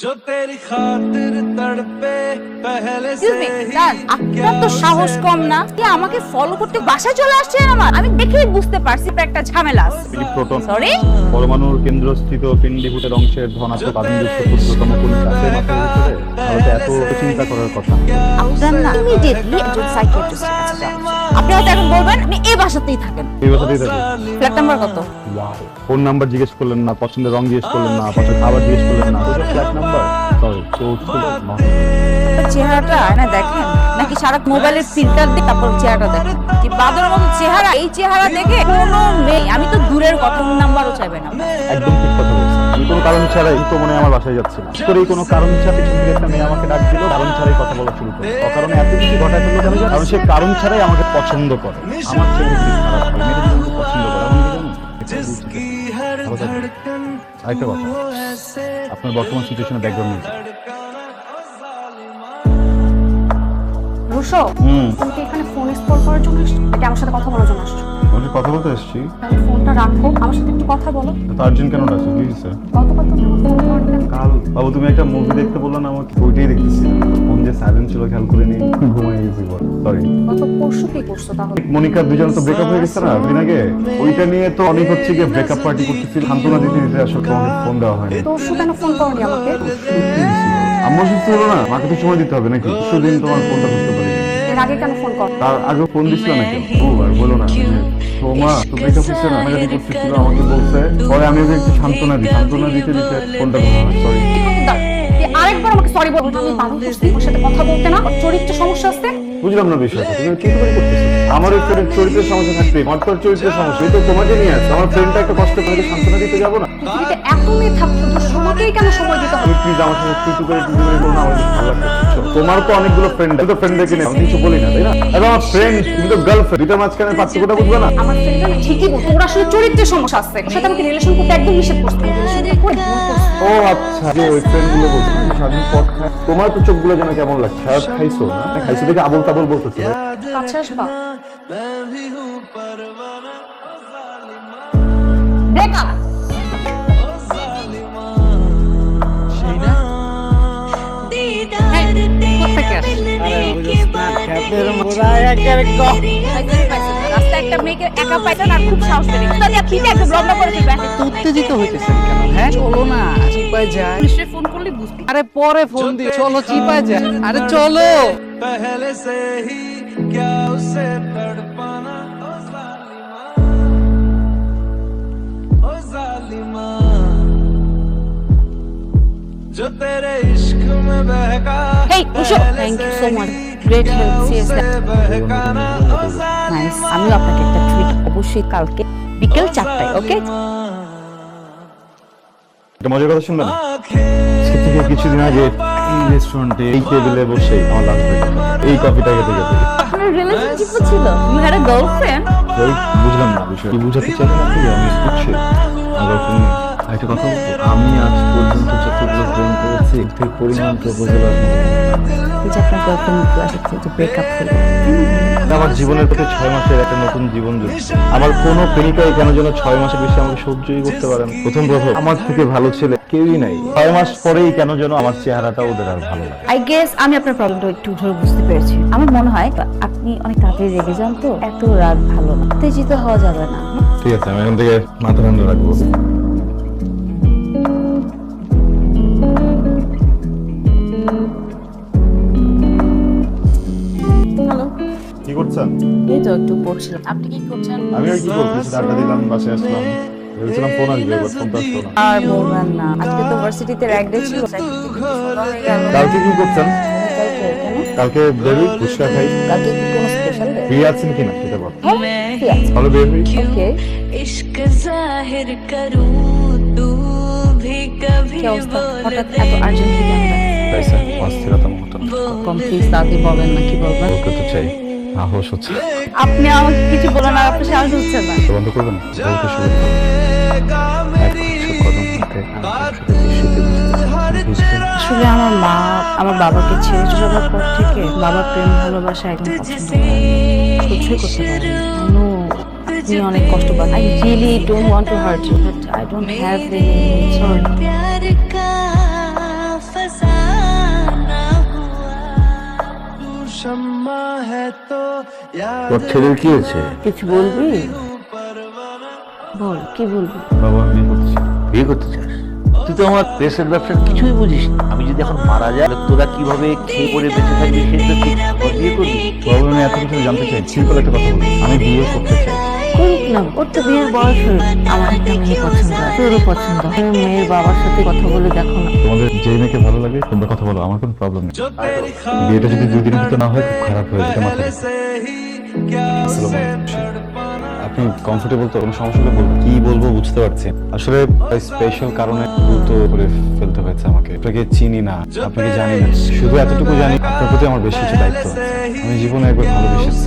जो तेरी खातिर तड़पे আপনার তো সাহস কম না। কি আমাকে ফলো করতে বাসায় চলে আসছেন আমার। আমি দেখেই বুঝতে পারছি একটা ঝামেলা। সরি পরমাণুর কেন্দ্রস্থিত পিণ্ডীভূতের অংশের ধনাত্মক আধানযুক্ত ক্ষুদ্রতম কোন করার কথা। কাছে আপনি ফোন নাম্বার জিজ্ঞেস করলেন না পছন্দের রং জিজ্ঞেস করলেন না পছন্দ খাবার জিজ্ঞেস করলেন না। ফ্ল্যাট নাম্বার আচ্ছা, চেহারাটা না দেখেন? নাকি সারা মোবাইলের ফিল্টার দিয়ে তারপর চেহারাটা দেখেন? যে বাদর মতো চেহারা? এই চেহারা দেখে কোনো মেয়ে আমি তো দূরের কথা নাম্বারও চাইবে না। কোনো কারণ ছাড়াই তো মনে আমার বাসায় যাচ্ছে না করে কোনো কারণ ছাড়া পিছন থেকে একটা মেয়ে আমাকে ডাক দিল কারণ ছাড়াই কথা বলা শুরু করল। অকারণে এত কিছু কেন কারণ সে কারণ ছাড়াই আমাকে পছন্দ করে। আমার ছেলে পছন্দ করে। আরেকটা কথা। আপনার বর্তমান সিচুয়েশনে ব্যাকগ্রাউন্ড তুমি এখানে ফোন করার জন্য আমার সাথে কথা বলার জন্য আসছো আমি কথা বলতে এসেছি। তাহলে ফোনটা রাখো। আমার সাথে একটু কথা বলো। কেন ডাকছো গতকাল তুমি করো না কাল বাবু তুমি একটা মুভি দেখতে বললে না আমাকে ওইটাই দেখতেছি। ফোন যে সাইলেন্ট ছিল খেয়াল করে নি ঘুমাই গেছি সরি গত পরশু কি করছ তাহলে? মনিকা দুজন তো ব্রেকআপ হয়ে গেছে না? দিন আগে? ওইটা নিয়ে তো অনেক হচ্ছে গিয়ে ব্রেকআপ পার্টি করতেছিল সান্ত্বনা দিতে দিতে আসলে তোমাকে ফোন দেওয়া হয়নি। পরশু কেন ফোন করনি আমাকে? হলো না? মাকে তো সময় দিতে হবে নাকি? সুদিন তোমার ফোনটা এর আগে কেন ফোন কর? তার আগে ফোন দিছিল নাকি? ও আর বলো না সোমা তুমি তো কিছু না? আমাকে করতেছিল আমাকে বলছে। পরে আমি ওকে একটু সান্ত্বনা দিই সান্ত্বনা দিতে দিতে ফোনটা সরি আরেকবার আমাকে সরি বলব আমি বারণ করছি ওর সাথে কথা বলতে না চরিত্র সমস্যা আছে বুঝলাম না বিষয়টা তুমি কি করে করতেছো? আমার ফ্রেন্ডের চরিত্রের সমস্যা থাকবে তোর চরিত্রের সমস্যা। তো তোমাকে নিয়ে আছে আমার ফ্রেন্ডটা একটা কষ্ট করে সান্ত্বনা দিতে যাব না। পৃথিবীতে এত মেয়ে থাকতো তো সবাইকেই কেন সময় দিতে হবে? প্লিজ আমার সাথে টুটু করে টুটু করে বলো না আমার ভালো লাগছে। তোমার তো অনেকগুলো ফ্রেন্ড তো কিছু বলি না তাই না? আমার ফ্রেন্ড তুমি তো গার্লফ্রেন্ড মাঝখানে পার্থক্যটা বুঝবে না? আমার ফ্রেন্ড আমি ঠিকই বলতো ওর আসলে চরিত্রের সমস্যা আছে। সাথে আমাকে রিলেশন করতে একদম নিষেধ করছে রিলেশনটা করে ভুল করছে। ও আচ্ছা যে ওই ফ্রেন্ডগুলো বলছো না, পথ তোমার তো চোখগুলো যেন কেমন লাগছে? খাইছো না? খাইছো দেখে আবল তাবল বলতেছো। কাছে আসবা। मैं भी हूँ परवाना ओ जालिमा ব্রেকআপ ओ जालिमा রাস্তায় একটা মেয়েকে একা পাইছেন আর খুব সাহস পেলে তাহলে আপনি একদম লম্বা করে দিবেন উত্তেজিত হইতেছেন কেন হ্যাঁ চলো না চিপায় যায় পুলিশে ফোন করলে বুঝতে আরে পরে ফোন দিয়ে চলো চিপায় যায় আরে চলো पहले से ही क्या उसे तड़पाना ओ जालिमा ओ जालिमा जो तेरे इश्क में बहका Hey, Usho, thank you so much. Great help, seriously. बहकाना O nice আমিও আপনাকে একটা ট্রিট অবশ্যই কালকে বিকেল চারটায় ওকে একটা মজার কথা শুনবেন आंखें আজকে থেকে কিছুদিন আগে এই রেস্টুরেন্টে এই টেবিলে বসে আমার লাস্ট এই কফিটা খেতে খেতে। আপনার রিলেশনশিপও ছিল? ইউ হ্যাড আ গার্লফ্রেন্ড বুঝলাম না বিষয় কি বুঝাতে চাইলেন আপনি আমি বুঝছি আমার তুমি একটা কথা আমি আজ পর্যন্ত যতগুলো প্রেম করেছি এর পরিমাণ প্রপোজাল যে আপনার গার্লফ্রেন্ড ক্লাসে থেকে ব্রেকআপ হলো। আমার জীবনের প্রতি ছয় মাসের একটা নতুন জীবন জুড়ে আমার কোনো প্রেমিকাই কেন যেন ছয় মাসের বেশি আমাকে সহ্যই করতে পারেন প্রথম প্রথম আমার থেকে ভালো ছেলে। কেউই নাই। ছয় মাস পরেই কেন যেন আমার চেহারাটা ওদের আর ভালো লাগে? আই গেস আমি আপনার প্রবলেমটা একটু ধরে বুঝতে পেরেছি। আমার মনে হয় আপনি অনেক তাড়াতাড়ি রেগে যান তো এত রাগ ভালো না। উত্তেজিত হওয়া যাবে না। ঠিক আছে আমি এখন থেকে মাথা ঠান্ডা রাখব। কি করছেন? এই তো একটু পড়ছিলাম। আপনি কি করছেন? আমি আর কি কিছু আড্ডা দিলাম বাসায় আসলাম। ভেবেছিলাম ফোন আসবে আসলো না। আর বলবেন না আজকে তো ভার্সিটিতে র‍্যাগ ডে ছিল কালকে কি করছেন? কালকে বেবি খাই। কালকে কি কোনো স্পেশাল ফ্রি আছেন সেটা বল। হ্যালো বেবি ওকে ইশক জাহির করু তু ভি কভি হঠাৎ এত আর্জেন্টিনা অস্থিরতা মুহূর্ত কম প্লিজ দাদি বলেন না কি বলবেন? ওকে তো চাই। সাহস হচ্ছে। আপনি আমাকে কিছু বলেন আর আপনার সাহস হচ্ছে না। তো বন্ধ করবেন বলতে শুরু করুন আসলে আমার মা আমার বাবাকে ছেড়ে যাওয়ার পর থেকে বাবার প্রেম ভালোবাসা একদম পছন্দ সহ্যই করতে পারে নো। অনেক কষ্ট পান। I really don't want to hurt you but I don't have any sorry তোর ছেলের কি হয়েছে কিছু বলবি বল কি বলবি বাবা আমি বিয়ে করতে চাই। বিয়ে করতে চাস তুই তো আমার প্রেসের ব্যবসার কিছুই বুঝিস আমি যদি এখন মারা যাই তোরা কীভাবে খেয়ে পরে বেঁচে থাকবি সেটা ঠিক বিয়ে করবি বাবা আমি এত কিছু জানতে চাই সিম্পল একটা কথা বলি আমি বিয়ে করতে চাই দেখলাম ওর তো বিয়ের বয়স আমার একটা মেয়ে পছন্দ, তোরও পছন্দ। মেয়ের বাবার সাথে কথা বলে দেখো না। তোমাদের যে মেয়েকে ভালো লাগে, তোমরা কথা বলো, আমার কোনো প্রবলেম নেই। বিয়েটা যদি দুই দিনের না হয়, খুব খারাপ হয়ে যেটা মাথায়। আপনি কমফোর্টেবল তো, কোনো সমস্যা হলে বলব কি বলব বুঝতে পারছি আসলে স্পেশাল কারণে দ্রুত করে ফেলতে হয়েছে আমাকে। আপনাকে চিনি না, আপনাকে জানি না। শুধু এতটুকু জানি, আপনার প্রতি আমার বেশি কিছু দায়িত্ব। আমি জীবনে একবার ভালোবেসেছি।